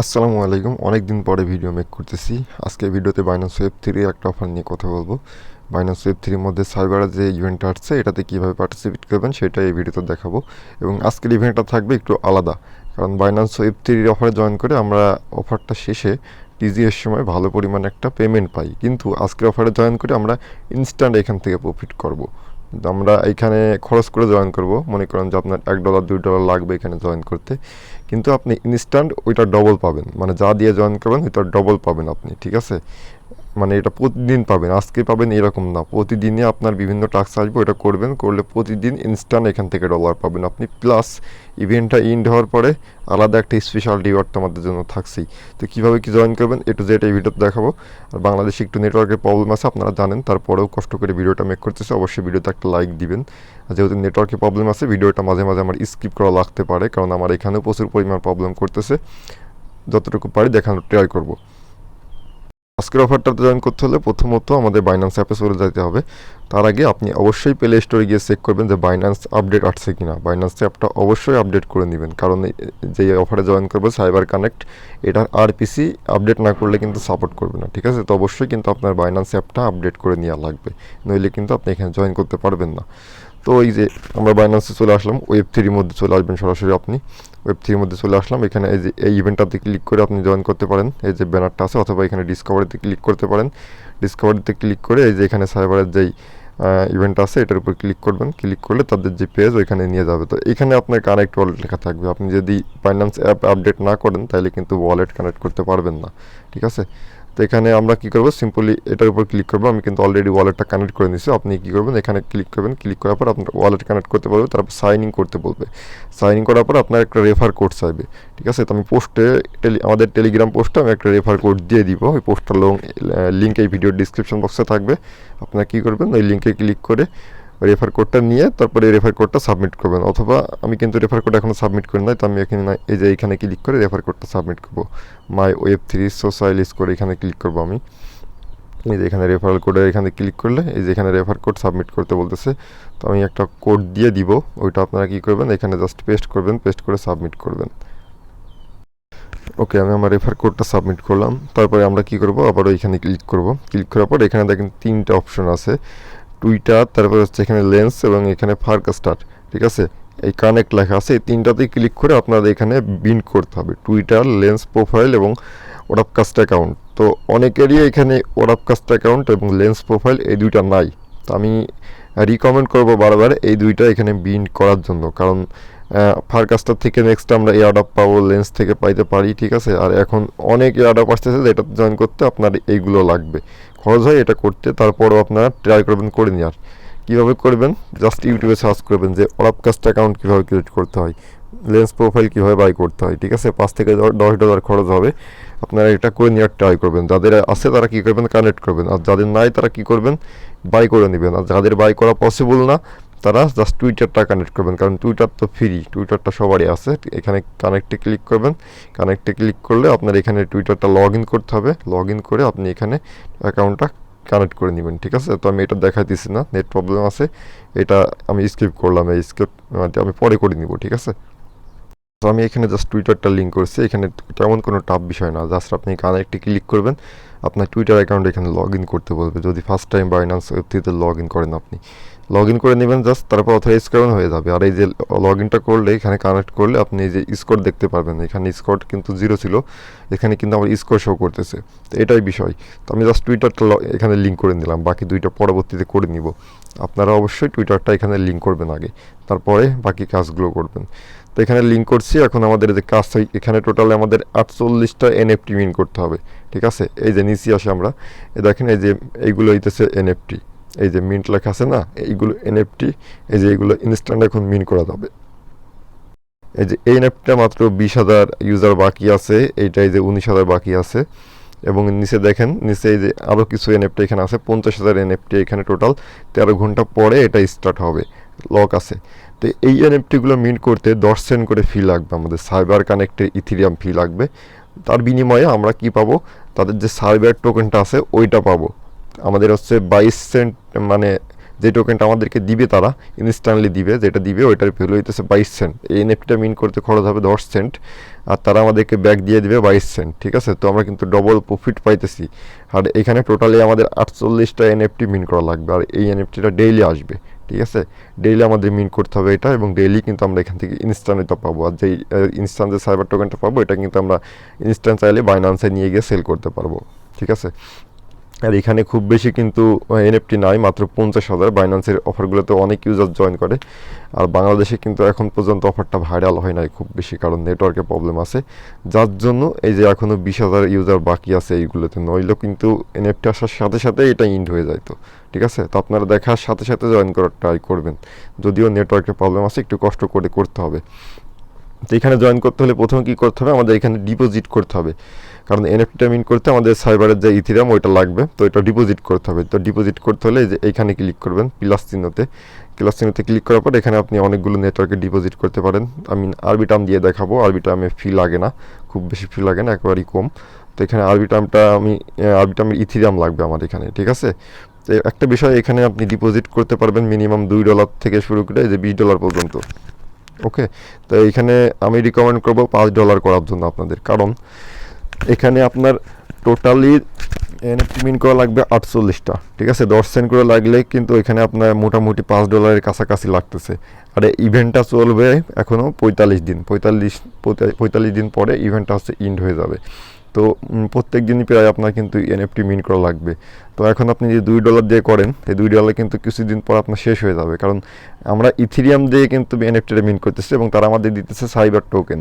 আসসালামু আলাইকুম। অনেক দিন পরে ভিডিও মেক করতেছি। আজকে ভিডিওতে বাইনান্স ওয়েব থ্রি একটা অফার নিয়ে কথা বলব। বাইনান্স ওয়েব থ্রির মধ্যে সাইবারের যে ইভেন্টটা আসছে, এটাতে কীভাবে পার্টিসিপেট করবেন সেটা এই ভিডিওতে দেখাবো। এবং আজকের ইভেন্টটা থাকবে একটু আলাদা। কারণ বাইনান্স ওয়েব থ্রির অফারে জয়েন করে আমরা অফারটা শেষে টিজিএস সময় ভালো পরিমাণে একটা পেমেন্ট পাই। কিন্তু আজকের অফারে জয়েন করে আমরা ইনস্ট্যান্ট এখান থেকে প্রফিট করব। আমরা এখানে খরচ করে জয়েন করব। মনে করেন যে আপনার এক ডলার দুই ডলার লাগবে এখানে জয়েন করতে। কিন্তু আপনি ইনস্ট্যান্ট ওইটা ডবল পাবেন। মানে যা দিয়ে জয়েন করবেন, ওইটা ডবল পাবেন আপনি, ঠিক আছে? মানে এটা প্রতিদিন পাবেন, আজকে পাবেন এরকম না। প্রতিদিনই আপনার বিভিন্ন টাস্ক আসবে ওটা করবেন, করলে প্রতিদিন ইনস্ট্যান্ট এখান থেকে ডলার পাবেন আপনি। প্লাস ইভেন্টটা ইন্ড হওয়ার পরে আলাদা একটা স্পেশাল রিওয়ার্ড তোমাদের জন্য থাকছেই। তো কীভাবে কি জয়েন করবেন একটু যেটা এই ভিডিওতে দেখাবো। আর বাংলাদেশে একটু নেটওয়ার্কের প্রবলেম আছে, আপনারা জানেন, তারপরেও কষ্ট করে ভিডিওটা মেক করতেছে, অবশ্যই ভিডিওতে একটা লাইক দিবেন। যেহেতু নেটওয়ার্কের প্রবলেম আছে ভিডিওটা মাঝে মাঝে আমার স্কিপ করা লাগতে পারে, কারণ আমার এখানেও প্রচুর পরিমাণ প্রবলেম করতেছে। যতটুকু পারি দেখানোর ট্রাই করব। আজকের অফারটাতে জয়েন করতে হলে প্রথমত আমাদের বাইন্যান্স অ্যাপে চলে যেতে হবে। তার আগে আপনি অবশ্যই প্লে স্টোরে গিয়ে চেক করবেন যে বাইন্যান্স আপডেট আসছে কিনা। বাইন্যান্স অ্যাপটা অবশ্যই আপডেট করে নেবেন, কারণ যে অফারে জয়েন করবে সাইবার কানেক্ট এটার আরপিসি আপডেট না করলে কিন্তু সাপোর্ট করবে না, ঠিক আছে? তো অবশ্যই কিন্তু আপনার বাইন্যান্স অ্যাপটা আপডেট করে নেওয়া লাগবে। নইলে কিন্তু আপনি এখানে জয়েন করতে পারবেন না। তো এই যে আমরা বাইন্যান্সে চলে আসলাম ওয়েব থ্রির মধ্যে চলে আসবেন সরাসরি আপনি। ওয়েব থ্রির মধ্যে চলে আসলাম, এখানে এই যে এই ইভেন্টটাতে ক্লিক করে আপনি জয়েন করতে পারেন। এই যে ব্যানারটা আছে, অথবা এখানে ডিসকভারিতে ক্লিক করতে পারেন। ডিসকভারিতে ক্লিক করে এই যে এখানে সাইবারের যেই ইভেন্ট আছে, এটার উপর ক্লিক করবেন। ক্লিক করলে তাদের যে পেজ ওইখানে নিয়ে যাবে। তো এখানে আপনার কানেক্ট ওয়ালেট লেখা থাকবে। আপনি যদি ফাইন্যান্স অ্যাপ আপডেট না করেন, তাহলে কিন্তু ওয়ালেট কানেক্ট করতে পারবেন না। ঠিক আছে? তো এখানে আমরা কি করব? সিম্পলি এটার উপর ক্লিক করব। আমি কিন্তু অলরেডি ওয়ালেটটা কানেক্ট করে নিয়েছি। আপনি কি করবেন? এখানে ক্লিক করবেন। ক্লিক করার পর আপনার ওয়ালেট কানেক্ট করতে বলবে তারপর সাইন ইন করতে বলবে। সাইন ইন করার পর আপনার একটা রেফার কোড চাইবে। ঠিক আছে? তো আমি পোস্টে টেলি আমাদের টেলিগ্রাম পোস্টে আমি একটা রেফার কোড দিয়ে দিব। ওই পোস্টটার লং লিঙ্ক এই ভিডিওর ডিসক্রিপশন বক্সে থাকবে। আপনারা কী করবেন? ওই লিঙ্কে ক্লিক করে রেফার কোডটা নিয়ে তারপরে রেফার কোডটা সাবমিট করবেন। অথবা আমি কিন্তু রেফার কোড এখনও সাবমিট করি নাই, তো আমি এখানে এই যে এখানে ক্লিক করে রেফার কোডটা সাবমিট করব। মাই ওয়েব থ্রি সোশ্যালিস করে এখানে ক্লিক করব আমি। এই যে এখানে রেফারেল কোডে এখানে ক্লিক করলে, এই যে এখানে রেফার কোড সাবমিট করতে বলতেছে, তো আমি একটা কোড দিয়ে দিব, ওইটা আপনারা কী করবেন, এখানে জাস্ট পেস্ট করবেন পেস্ট করে সাবমিট করবেন। ওকে আমি আমার রেফার কোডটা সাবমিট করলাম, তারপরে আমরা কি করব আবার ওইখানে ক্লিক করব। ক্লিক করার পর এখানে দেখেন তিনটা অপশন আছে। টুইটার তারপর হচ্ছে এখানে লেন্স এবং এখানে ফার্কাস্টার ঠিক আছে? এই কানেক্ট লেখা আছে, এই তিনটাতেই ক্লিক করে আপনাদের এখানে বিন করতে হবে। টুইটার লেন্স প্রোফাইল এবং ওরাপকাস্ট অ্যাকাউন্ট তো অনেকেরই এখানে ওরাপকাস্ট অ্যাকাউন্ট এবং লেন্স প্রোফাইল এই দুইটা নাই। তো আমি রিকমেন্ড করব বারবার এই দুইটা এখানে বিন করার জন্য। কারণ ফারকাস্টার থেকে নেক্সট আমরা এয়ারডাপ পাবো লেন্স থেকে পাইতে পারি, ঠিক আছে? আর এখন অনেক এয়ারডাপ আসতেছে যেটা জয়েন করতে আপনার এইগুলো লাগবে। খরচ হয় এটা করতে, তারপরও আপনারা ট্রাই করবেন করে নেওয়ার কীভাবে করবেন? জাস্ট ইউটিউবে সার্চ করবেন যে অরাপকাস্ট অ্যাকাউন্ট কীভাবে ক্রিয়েট করতে হয় লেন্স প্রোফাইল কীভাবে বাই করতে হয়, ঠিক আছে? পাঁচ থেকে দশ ডলার খরচ হবে। আপনারা এটা করে নেওয়ার ট্রাই করবেন। যাদের আছে তারা কী করবেন? কানেক্ট করবেন। আর যাদের নাই তারা কী করবেন? বাই করে নেবেন। আর যাদের বাই করা পসিবল না তারা জাস্ট টুইটারটা কানেক্ট করবেন। কারণ টুইটার তো ফ্রি টুইটারটা সবারই আছে। এখানে কানেক্টে ক্লিক করবেন। কানেক্টে ক্লিক করলে আপনার এখানে টুইটারটা লগ ইন করতে হবে। লগ ইন করে আপনি এখানে অ্যাকাউন্টটা কানেক্ট করে নেবেন, ঠিক আছে? তো আমি এটা দেখাই দেখাইতেছি না নেট প্রবলেম আছে। এটা আমি স্কিপ করলাম, এই স্কিপ আমি পরে করে নিব, ঠিক আছে? তো আমি এখানে জাস্ট টুইটারটা লিঙ্ক করছি। এখানে তেমন কোনো টাফ বিষয় না জাস্ট আপনি কানেক্টে ক্লিক করবেন। আপনার টুইটার অ্যাকাউন্ট এখানে লগ ইন করতে বলবে। যদি ফার্স্ট টাইম বাইন্যান্স ওয়েবথ্রিতে লগ ইন করেন আপনি। লগ ইন করে নেবেন জাস্ট তারপর অথরাইজ করবেন হয়ে যাবে। আর এই যে লগ ইনটা করলে, এখানে কানেক্ট করলে আপনি এই যে স্কোর দেখতে পারবেন। এখানে স্কোর কিন্তু জিরো ছিল, এখানে কিন্তু আমার স্কোর শো করতেছে। তো এটাই বিষয়। তো আমি জাস্ট টুইটারটা এখানে লিঙ্ক করে নিলাম। বাকি দুইটা পরবর্তীতে করে নিব। আপনারা অবশ্যই টুইটারটা এখানে লিঙ্ক করবেন আগে। তারপরে বাকি কাজগুলো করবেন। তো এখানে লিঙ্ক করছি। এখন আমাদের যে কাজ এখানে টোটালে আমাদের আটচল্লিশটা এনএফটি মিন করতে হবে। ঠিক আছে? এই যে নিচে আসে আমরা। দেখেন এই যে এইগুলো হইতেছে এনএফটি এই যে মিন্ট লেখা আছে না, এইগুলো এনএফটি এই যে এইগুলো ইনস্ট্যান্ট এখন মিন করা যাবে। এই যে এই এনএফটিটা মাত্র বিশ হাজার ইউজার বাকি আছে, এইটা এই যে উনিশ হাজার বাকি আছে। এবং নিচে দেখেন, নিচে এই যে আরও কিছু এনএফটি এখানে আছে, পঞ্চাশ হাজার এনএফটি এখানে টোটাল তেরো ঘণ্টা পরে এটা স্টার্ট হবে লক আছে। তো এই এনএফটিগুলো মিন্ট করতে দশ সেন্ট করে ফি লাগবে আমাদের সাইবার কানেক্টের ইথিরিয়াম ফি লাগবে। তার বিনিময়ে আমরা কি পাবো? তাদের যে সাইবার টোকেনটা আছে, ওইটা পাবো। আমাদের হচ্ছে বাইশ সেন্ট মানে যে টোকেনটা আমাদেরকে দিবে তারা ইনস্ট্যান্টলি দিবে, যেটা দিবে ওইটার ভ্যালু হইতেছে বাইশ সেন্ট। এই এনএফটিটা মিন করতে খরচ হবে দশ সেন্ট, আর তারা আমাদেরকে ব্যাক দিয়ে দিবে বাইশ সেন্ট, ঠিক আছে? তো আমরা কিন্তু ডবল প্রফিট পাইতেছি। আর এখানে টোটালি আমাদের আটচল্লিশটা এনএফটি মিন করা লাগবে, আর এই এনএফটিটা ডেইলি আসবে, ঠিক আছে? ডেইলি আমাদের মিন করতে হবে এটা, এবং ডেইলি কিন্তু আমরা এখান থেকে ইনস্ট্যান্ট এটা পাবো। আর যেই ইনস্ট্যান্ট যে সাইবার টোকেনটা পাবো, এটা কিন্তু আমরা ইনস্ট্যান্ট চাইলে বাইনান্সে নিয়ে গিয়ে সেল করতে পারব, ঠিক আছে? আর এখানে খুব বেশি কিন্তু এনএফটি নাই, মাত্র পঞ্চাশ হাজার বাইন্যান্সের অফারগুলোতে অনেক ইউজার জয়েন করে। আর বাংলাদেশে কিন্তু এখন পর্যন্ত অফারটা ভাইরাল হয় নাই খুব বেশি, কারণ নেটওয়ার্কে প্রবলেম আছে। যার জন্য এই যে এখনও বিশ হাজার ইউজার বাকি আছে এইগুলোতে, নইলেও কিন্তু এনএফটি আসার সাথে সাথে এটা ইন্ড হয়ে যায় তো, ঠিক আছে? তো আপনারা দেখার সাথে সাথে জয়েন করার ট্রাই করবেন। যদিও নেটওয়ার্কের প্রবলেম আছে, একটু কষ্ট করে করতে হবে। তো এখানে জয়েন করতে হলে প্রথমে কী করতে হবে? আমাদের এখানে ডিপোজিট করতে হবে। কারণ এনএফটিটা মিন করতে আমাদের সাইবারের যে ইথিরাম, ওইটা লাগবে। তো এটা ডিপোজিট করতে হবে। তো ডিপোজিট করতে হলে যে এইখানে ক্লিক করবেন প্লাস চিহ্নতে। প্লাস চিহ্নতে ক্লিক করার পর এখানে আপনি অনেকগুলো নেটওয়ার্কে ডিপোজিট করতে পারেন। আমি আরবিটাম দিয়ে দেখাবো। আরবিটামে ফি লাগে না। খুব বেশি ফি লাগে না, একেবারেই কম। তো এখানে আরবিটামটা আমি আরবিটামের ইথিরাম লাগবে আমার এখানে, ঠিক আছে? তো একটা বিষয়, এখানে আপনি ডিপোজিট করতে পারবেন মিনিমাম দুই ডলার থেকে শুরু করে যে বিশ ডলার পর্যন্ত। ওকে তো এইখানে আমি রিকমেন্ড করব পাঁচ ডলার করার জন্য আপনাদের। কারণ এখানে আপনার টোটালি এনএফটি মিন করা লাগবে আটচল্লিশটা। ঠিক আছে? দশ সেন্ট করে লাগলে কিন্তু এখানে আপনার মোটামুটি পাঁচ ডলারের কাছাকাছি লাগতেছে। আর ইভেন্টটা চলবে এখনও পঁয়তাল্লিশ দিন। পঁয়তাল্লিশ পঁয়তাল্লিশ দিন পরে ইভেন্টটা হচ্ছে ইন্ড হয়ে যাবে। তো প্রত্যেক দিনই প্রায় আপনার কিন্তু এনএফটি মিন করা লাগবে। তো এখন আপনি যে দুই ডলার দিয়ে করেন, এই দুই ডলার কিন্তু কিছুদিন পর আপনার শেষ হয়ে যাবে। কারণ আমরা ইথিরিয়াম দিয়ে কিন্তু এনএফটিটা মিন করতেছি এবং তারা আমাদের দিতেছে সাইবার টোকেন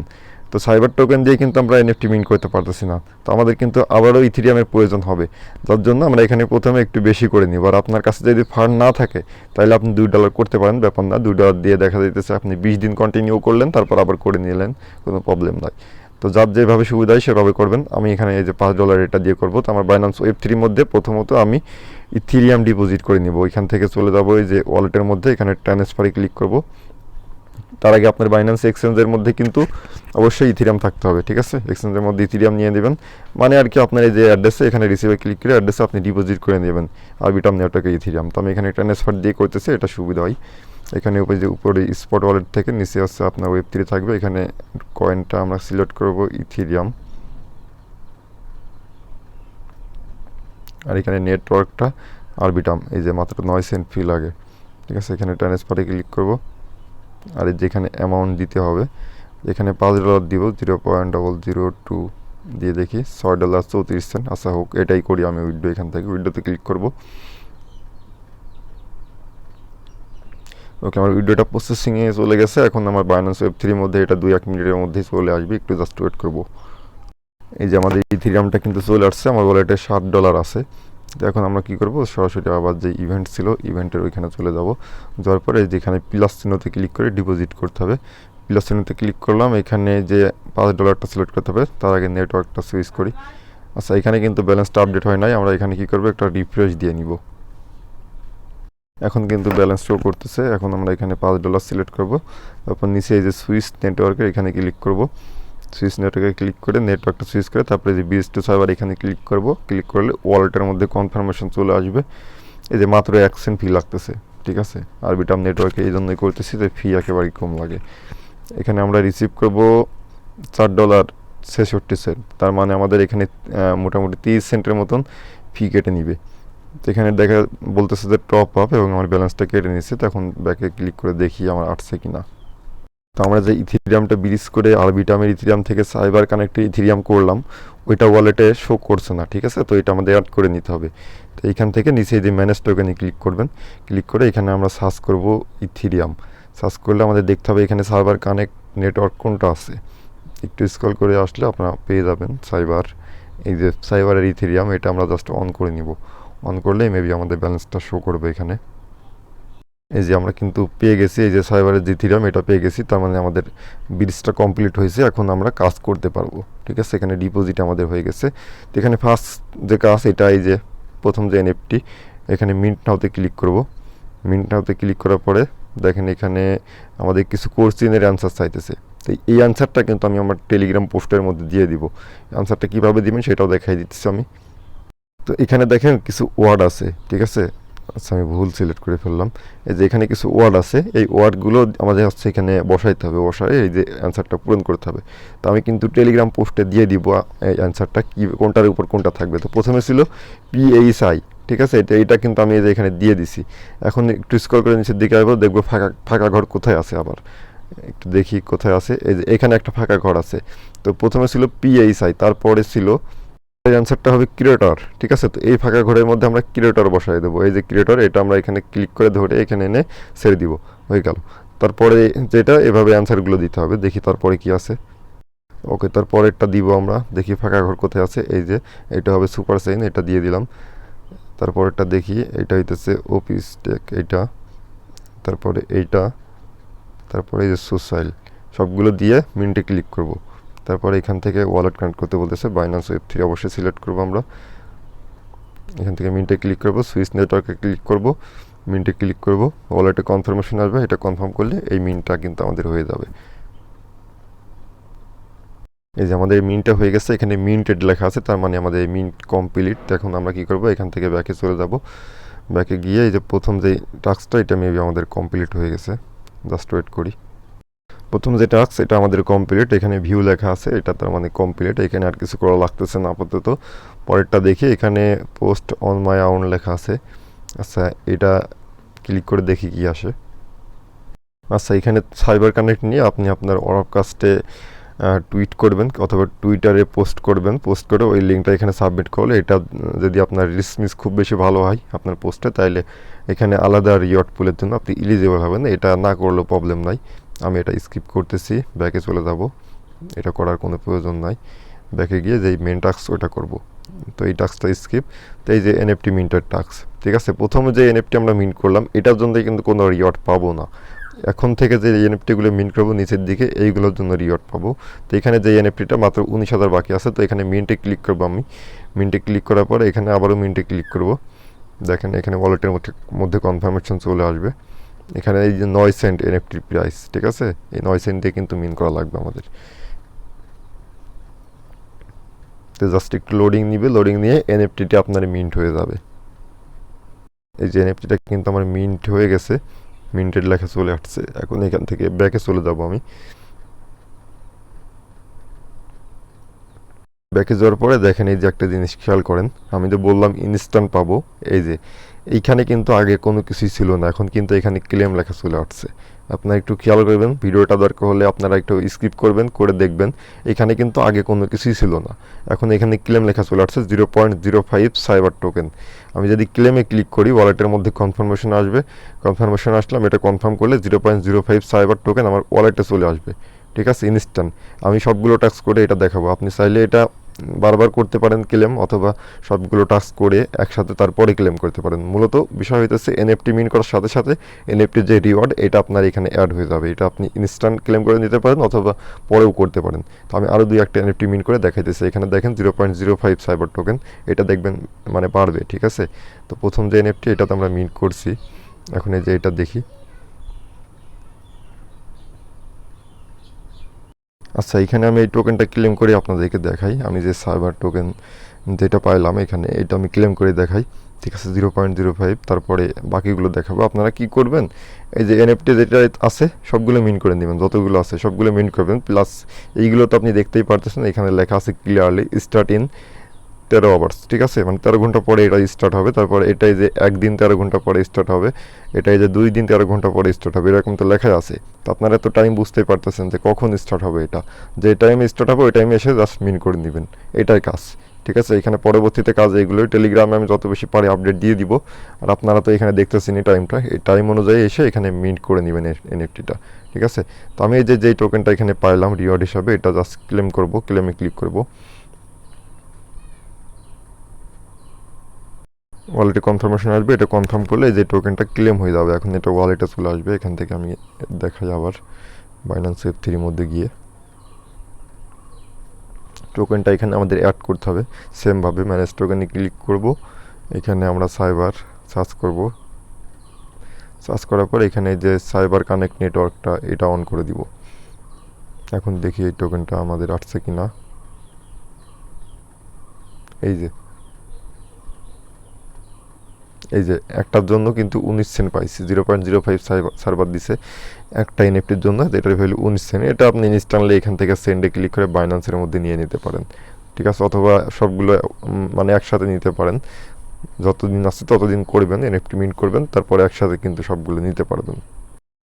তো সাইবার টোকেন দিয়ে কিন্তু আমরা এনএফটি মিন করতে পারতেছি না। তো আমাদের কিন্তু আবারও ইথিরিয়ামের প্রয়োজন হবে। যার জন্য আমরা এখানে প্রথমে একটু বেশি করে নিব। আর আপনার কাছে যদি ফান্ড না থাকে, তাহলে আপনি দুই ডলার করতে পারেন, ব্যাপার না। দুই ডলার দিয়ে দেখা যাইতেছে আপনি বিশ দিন কন্টিনিউ করলেন, তারপর আবার করে নিলেন, কোনো প্রবলেম নাই। তো যার যেভাবে সুবিধা হয় সেভাবে করবেন। আমি এখানে এই যে পাঁচ ডলার এটা দিয়ে করব। তো আমার বাইন্যান্স ওয়েব থ্রির মধ্যে প্রথমত আমি ইথিরিয়াম ডিপোজিট করে নিব। ওইখান থেকে চলে যাব এই যে ওয়ালেটের মধ্যে। এখানে ট্রান্সফারে ক্লিক করব। তার আগে আপনার বাইন্যান্স এক্সচেঞ্জের মধ্যে কিন্তু অবশ্যই ইথিরিয়াম থাকতে হবে, ঠিক আছে? এক্সচেঞ্জের মধ্যে ইথিরিয়াম নিয়ে নেবেন। মানে আর কি আপনার এই যে অ্যাড্রেসে এখানে রিসিভে ক্লিক করে অ্যাড্রেসে আপনি ডিপোজিট করে নেবেন। আরবিটাম নেটওয়ার্কে ইথিরিয়াম তো আমি এখানে ট্রান্সফার দিয়ে করতেছি, এটা সুবিধা হয়। এখানে উপরে যে উপরে স্পট ওয়ালেট থেকে নিচে আসছে আপনার ওয়েব থ্রি থাকবে। এখানে কয়েনটা আমরা সিলেক্ট করব ইথিরিয়াম আর এখানে নেটওয়ার্কটা আরবিটাম এই যে মাত্র নয় সেন্ট ফি লাগে। ঠিক আছে? এখানে ট্রান্সফারে ক্লিক করব। আর যেখানে অ্যামাউন্ট দিতে হবে, এখানে পাঁচ ডলার দিব zero point double zero two দিয়ে দেখি, ছয় ডলার চৌত্রিশ সেন্ট আচ্ছা হোক, এটাই করি আমি উইডো এখান থেকে। উইডোতে ক্লিক করব। ওকে আমার ভিডিওটা প্রসেসিংয়ে চলে গেছে। এখন আমার বাইন্যান্স ওয়েব থ্রির মধ্যে এটা দুই এক মিনিটের মধ্যেই চলে আসবে। একটু জাস্ট ওয়েট করব। এই যে আমাদের ইথিরিয়ামটা কিন্তু চলে আসছে। আমার ওয়ালেটে সাত ডলার আছে। তো এখন আমরা কি করব? সরাসরি আবার যে ইভেন্ট ছিল ইভেন্টের ওইখানে চলে যাব। যাওয়ার পরে যেখানে প্লাস চিহ্নতে ক্লিক করে ডিপোজিট করতে হবে। প্লাস চিহ্নতে ক্লিক করলাম, এখানে যে পাঁচ ডলারটা সিলেক্ট করতে হবে, তার আগে নেটওয়ার্কটা সুইচ করি। আচ্ছা এখানে কিন্তু ব্যালেন্সটা আপডেট হয় নাই, আমরা এখানে কি করব? একটা রিফ্রেশ দিয়ে নিব। এখন কিন্তু ব্যালেন্স শো করতেছে, এখন আমরা এখানে পাঁচ ডলার সিলেক্ট করব। তারপর নিচে এই যে সুইচ নেটওয়ার্কের এখানে ক্লিক করব। সুইচ নেটওয়ার্কে ক্লিক করে নেটওয়ার্কটা সুইচ করে তারপরে যে বিএস টু সার্ভার এখানে ক্লিক করব ক্লিক করলে ওয়ালেটের মধ্যে কনফার্মেশন চলে আসবে। এই যে মাত্র এক সেন্ট ফি লাগতেছে, ঠিক আছে? আরবিটাম নেটওয়ার্কে এই জন্যই করতেছি যে ফি একেবারেই কম লাগে। এখানে আমরা রিসিভ করব চার ডলার ছেষট্টি সেন্ট তার মানে আমাদের এখানে মোটামুটি তিরিশ সেন্টের মতন ফি কেটে নিবে। এখানে দেখা বলতেছে যে টপ আপ এবং আমার ব্যালেন্সটা কেটে নিচ্ছে তখন ব্যাকে ক্লিক করে দেখি আমার আটছে কিনা। তো আমরা যে ইথিরিয়ামটা ব্রিজ করে আরবিটামের ইথিরিয়াম থেকে সাইবার কানেক্টে ইথিরিয়াম করলাম, ওইটা ওয়ালেটে শো করছে না, ঠিক আছে? তো এটা আমাদের অ্যাড করে নিতে হবে। তো এইখান থেকে নিচে যে ম্যানেজ টোকেনে ক্লিক করবেন ক্লিক করে এখানে আমরা সার্চ করব ইথিরিয়াম। সার্চ করলে আমাদের দেখতে হবে এখানে সাইবার কানেক্ট নেটওয়ার্ক কোনটা আছে। একটু স্ক্রল করে আসলে আপনারা পেয়ে যাবেন সাইবার, এই যে সাইবারের ইথিরিয়াম, এটা আমরা জাস্ট অন করে নিব। অন করলেই মেবি আমাদের ব্যালেন্সটা শো করবে এখানে। এই যে আমরা কিন্তু পেয়ে গেছি, এই যে সাইবারের যে ইথিরিয়াম এটা পেয়ে গেছি, তার মানে আমাদের ব্রিজটা কমপ্লিট হয়েছে, এখন আমরা কাজ করতে পারব, ঠিক আছে? এখানে ডিপোজিট আমাদের হয়ে গেছে। তো এখানে ফার্স্ট যে কাজ, এটা এই যে প্রথম যে এনএফটি এখানে মিন্ট নাওতে ক্লিক করব। মিন্ট নাওতে ক্লিক করার পরে দেখেন এখানে আমাদের কিছু কোর্সিনের অ্যান্সার চাইতেছে। তো এই অ্যান্সারটা কিন্তু আমি আমার টেলিগ্রাম পোস্টের মধ্যে দিয়ে দিব। অ্যান্সারটা কীভাবে দিবেন সেটাও দেখাই দিচ্ছি আমি। তো এখানে দেখেন কিছু ওয়ার্ড আছে, ঠিক আছে? আচ্ছা আমি ভুল সিলেক্ট করে ফেললাম। এই যে এখানে কিছু ওয়ার্ড আছে, এই ওয়ার্ডগুলো আমাদের হচ্ছে এখানে বসাইতে হবে। বসায় এই যে অ্যান্সারটা পূরণ করতে হবে। তো আমি কিন্তু টেলিগ্রাম পোস্টে দিয়ে দিব, এই অ্যান্সারটা কি, কোনটার উপর কোনটা থাকবে। তো প্রথমে ছিল পিএইচআই ঠিক আছে? এটা এটা কিন্তু আমি এই যে এখানে দিয়ে দিছি। এখন একটু স্ক্রল করে নিচের দিকে আসব, দেখব ফাঁকা ফাঁকা ঘর কোথায় আছে আবার। একটু দেখি কোথায় আছে। এই যে এখানে একটা ফাঁকা ঘর আছে। তো প্রথমে ছিল পিএইচআই তারপরে ছিল এই অ্যান্সারটা হবে ক্রিয়েটর ঠিক আছে? তো এই ফাঁকা ঘরের মধ্যে আমরা ক্রিয়েটর বসাই দেবো। এই যে ক্রিয়েটর এটা আমরা এখানে ক্লিক করে ধরে এখানে এনে ছেড়ে দিব, হয়ে গেল। তারপরে যেটা, এভাবে অ্যান্সারগুলো দিতে হবে। দেখি তারপরে কি আছে। ওকে, তারপরেরটা দিব আমরা। দেখি ফাঁকা ঘর কোথায় আছে। এই যে, এটা হবে সুপার সাইন এটা দিয়ে দিলাম। তারপরেরটা দেখি, এটা হইতেছে অফিস টেক এইটা তারপরে এইটা। তারপরে এই যে সোশ্যাল সবগুলো দিয়ে মিনিটে ক্লিক করব। তারপরে এখান থেকে ওয়ালেট কানেক্ট করতে বলতেছে বাইনান্স ওয়েব থ্রি অবশ্যই সিলেক্ট করব আমরা। এখান থেকে মিনিটে ক্লিক করব সুইচ নেটওয়ার্কে ক্লিক করব মিনিটে ক্লিক করব ওয়ালেটে কনফার্মেশন আসবে, এটা কনফার্ম করলে এই মিনটা কিন্তু আমাদের হয়ে যাবে। এই যে আমাদের মিনটা হয়ে গেছে, এখানে মিন্টেড লেখা আছে, তার মানে আমাদের মিন্ট কমপ্লিট এখন আমরা কি করব, এখান থেকে ব্যাকে চলে যাব। ব্যাকে গিয়ে এই যে প্রথম যে টাস্কটা এটা মেবি আমাদের কমপ্লিট হয়ে গেছে। জাস্ট ওয়েট করি। প্রথম যেটা টাস্ক এটা আমাদের কমপ্লিট এখানে ভিউ লেখা আছে, এটা তার মানে কমপ্লিট এখানে আর কিছু করা লাগতেছে না আপাতত। পরেরটা দেখি, এখানে পোস্ট অন মাই আউন লেখা আছে। আচ্ছা এটা ক্লিক করে দেখি কি আসে। আচ্ছা এখানে সাইবার কানেক্ট নিয়ে আপনি আপনার ওয়ারকাস্টে টুইট করবেন অথবা টুইটারে পোস্ট করবেন। পোস্ট করে ওই লিঙ্কটা এখানে সাবমিট করলে এটা, যদি আপনার রিসমিস খুব বেশি ভালো হয় আপনার পোস্টে তাইলে এখানে আলাদা রিওয়ার্ড পুলের জন্য আপনি ইলিজিবল হবেন। এটা না করলেও প্রবলেম নাই। আমি এটা স্কিপ করতেছি ব্যাকে চলে যাব। এটা করার কোনো প্রয়োজন নাই। ব্যাকে গিয়ে যেই মেন টাস্ক ওটা করব। তো এই টাস্কটা স্কিপ তো এই যে এনএফটি মিন্টার টাস্ক ঠিক আছে? প্রথমে যে এনএফটি আমরা মিন্ট করলাম, এটার জন্য কিন্তু কোনো রিওয়ার্ড পাবো না। এখন থেকে যে এনএফটিগুলো মিন্ট করব, নিচের দিকে এইগুলোর জন্য রিওয়ার্ড পাবো। তো এখানে যে এনএফটিটা মাত্র উনিশ হাজার বাকি আছে, তো এখানে মিন্টে ক্লিক করব আমি। মিন্টে ক্লিক করার পরে এখানে আবারও মিন্টে ক্লিক করব। দেখেন এখানে ওয়ালেটের মধ্যে মধ্যে কনফার্মেশন চলে আসবে। এখানে এই যে নয় সেন্ট এনএফটি প্রাইস ঠিক আছে? এই নয় সেন্ট দিয়ে কিন্তু মিন করা লাগবে আমাদের। তো জাস্ট একটু লোডিং নিবে লোডিং নিয়ে এনএফটিটা আপনার মিন্ট হয়ে যাবে। এই যে এনএফটিটা কিন্তু আমার মিন্ট হয়ে গেছে মিন্টেড লেখা চলে আসছে। এখন এখান থেকে ব্যাকে চলে যাব আমি। ব্যাকে যাওয়ার পরে দেখেন এই যে একটা জিনিস খেয়াল করেন, আমি তো বললাম ইনস্ট্যান্ট পাবো, এই যে, এইখানে কিন্তু আগে কোনো কিছুই ছিল না, এখন কিন্তু এখানে ক্লেম লেখা চলে আসছে। আপনারা একটু খেয়াল করবেন, ভিডিওটা দরকার হলে আপনারা একটু স্কিপ করবেন, করে দেখবেন, এখানে কিন্তু আগে কোনো কিছুই ছিল না। এখন এখানে ক্লেম লেখা চলে আসছে zero point zero five cyber token আমি যদি ক্লেমে ক্লিক করি ওয়ালেটের মধ্যে কনফার্মেশন আসবে। কনফার্মেশন আসলাম, এটা কনফার্ম করলে zero point zero five cyber token আমার ওয়ালেটে চলে আসবে। ঠিক আছে ইনস্ট্যান্ট আমি সবগুলো টাস্ক করে এটা দেখাবো। আপনি চাইলে এটা বারবার করতে পারেন ক্লেম অথবা সবগুলো টাস্ক করে একসাথে তারপরে ক্লেম করতে পারেন। মূলত বিষয় হইতেছে এনএফটি মিন করার সাথে সাথে এনএফটির যে রিওয়ার্ড এটা আপনার এখানে অ্যাড হয়ে যাবে। এটা আপনি ইনস্ট্যান্ট ক্লেম করে নিতে পারেন অথবা পরেও করতে পারেন। তো আমি আরও দুই একটা এনএফটি মিন করে দেখাইতেছি। এখানে দেখেন zero point zero five cyber token এটা দেখবেন মানে বাড়বে, ঠিক আছে? তো প্রথম যে এনএফটি এটা তো আমরা মিন করছি। এখন এই যে এটা দেখি। আচ্ছা এখানে আমি এই টোকেনটা ক্লেম করে, আপনাদেরকে দেখাই। আমি যে সাইবার টোকেন যেটা পাইলাম এখানে, এটা আমি ক্লেম করে দেখাই। ঠিক আছে জিরো পয়েন্ট জিরো ফাইভ তারপরে বাকিগুলো দেখাবো। আপনারা কি করবেন? এই যে এনএফটি যেটা আছে, সবগুলো মিন করে নেবেন। যতগুলো আছে, সবগুলো মিন করবেন। প্লাস এইগুলো তো আপনি দেখতেই পারতেছেন, এখানে লেখা আছে ক্লিয়ারলি স্টার্ট ইন তেরো আওয়ার্স ঠিক আছে? মানে তেরো ঘণ্টা পরে এটা স্টার্ট হবে, তারপরে এটাই যে একদিন তেরো ঘণ্টা পরে স্টার্ট হবে, এটাই যে দুই দিন তেরো ঘণ্টা পরে স্টার্ট হবে, এরকম তো লেখা আছে। তো আপনারা তো টাইম বুঝতেই পারতেছেন যে কখন স্টার্ট হবে এটা। যে টাইমে স্টার্ট হবে, ওই টাইমে এসে জাস্ট মিন করে নেবেন। এটাই কাজ, ঠিক আছে? এখানে পরবর্তীতে কাজ এইগুলোই। টেলিগ্রামে আমি যত বেশি পারি আপডেট দিয়ে দিব। আর আপনারা তো এখানে দেখতেছেন এই টাইমটা এই টাইম অনুযায়ী এসে এখানে মিন্ট করে নেবেন এনএফটিটা ঠিক আছে? তো আমি এই যে যেই টোকেনটা এখানে পাইলাম রিওয়ার্ড হিসাবে, এটা জাস্ট ক্লেম করব ক্লেমে ক্লিক করব। ওয়ালেটে কনফার্মেশন আসবে, এটা কনফার্ম করলে যে টোকেনটা ক্লেম হয়ে যাবে। এখন এটা ওয়ালেটে চলে আসবে, এখান থেকে আমি দেখাই আবার বাইন্যান্স ওয়েব থ্রির মধ্যে গিয়ে। টোকেনটা এখানে আমাদের অ্যাড করতে হবে। সেমভাবে ম্যানেজ টোকেনে ক্লিক করব। এখানে আমরা সাইবার সার্চ করব। সার্চ করার পর এখানে যে সাইবার কানেক্ট নেটওয়ার্কটা এটা অন করে দিব। এখন দেখি এই টোকেনটা আমাদের আসছে কি না এই যে এই যে একটার জন্য কিন্তু উনিশ সেন্ট পাইছি, zero point zero five server দিছে একটা এনএফটির জন্য এটার ভ্যালু উনিশ সেন্ট এটা আপনি ইনস্টানলি এখান থেকে সেন্ডে ক্লিক করে বাইন্যান্সের মধ্যে নিয়ে নিতে পারেন। ঠিক আছে? অথবা সবগুলো মানে একসাথে নিতে পারেন। যতদিন আসছে ততদিন করবেন এনএফটি মিন্ট করবেন, তারপরে একসাথে কিন্তু সবগুলো নিতে পারবেন।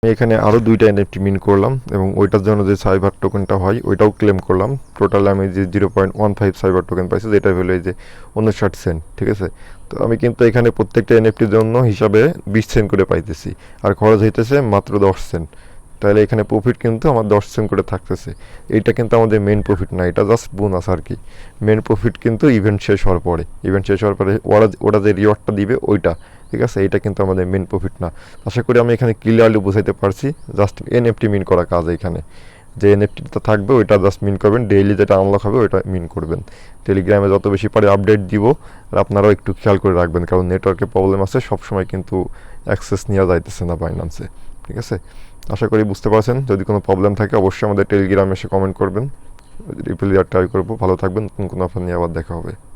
আমি এখানে আরও দুইটা এনএফটি মিন করলাম এবং ওইটার জন্য যে সাইবার টোকেনটা হয়, ওইটাও ক্লেম করলাম। টোটাল আমি যে zero point one five cyber token পাইছি যেটা হলো এই যে উনষাট সেন্ট ঠিক আছে? তো আমি কিন্তু এখানে প্রত্যেকটা এনএফটির জন্য হিসাবে বিশ সেন্ট করে পাইতেছি। আর খরচ হইতেছে মাত্র দশ সেন্ট তাহলে এখানে প্রফিট কিন্তু আমার দশ সেন্ট করে থাকতেছে। এইটা কিন্তু আমাদের মেন প্রফিট না, এটা জাস্ট বোনাস আর কি। মেন প্রফিট কিন্তু ইভেন্ট শেষ হওয়ার পরে ইভেন্ট শেষ হওয়ার পরে ওরা ওরা যে রিওয়ার্ডটা দিবে, ওইটা। ঠিক আছে? এইটা কিন্তু আমাদের মেন প্রফিট না। আশা করি আমি এখানে ক্লিয়ারলি বুঝাইতে পারছি। জাস্ট এনএফটি মিন করা কাজ এখানে। যে এনএফটিটা থাকবে, ওইটা জাস্ট মিন করবেন। ডেইলি যেটা আনলক হবে, ওইটা মিন করবেন। টেলিগ্রামে যত বেশি পারে আপডেট দিব, আর আপনারাও একটু খেয়াল করে রাখবেন, কারণ নেটওয়ার্কে প্রবলেম আছে, সবসময় কিন্তু অ্যাক্সেস নেওয়া যাইতেছে না বাইন্যান্সে ঠিক আছে? আশা করি বুঝতে পারছেন। যদি কোনো প্রবলেম থাকে, অবশ্যই আমাদের টেলিগ্রামে এসে কমেন্ট করবেন। রিপ্লাই ট্রাই করব। ভালো থাকবেন। নতুন কোনো অফার নিয়ে আবার দেখা হবে।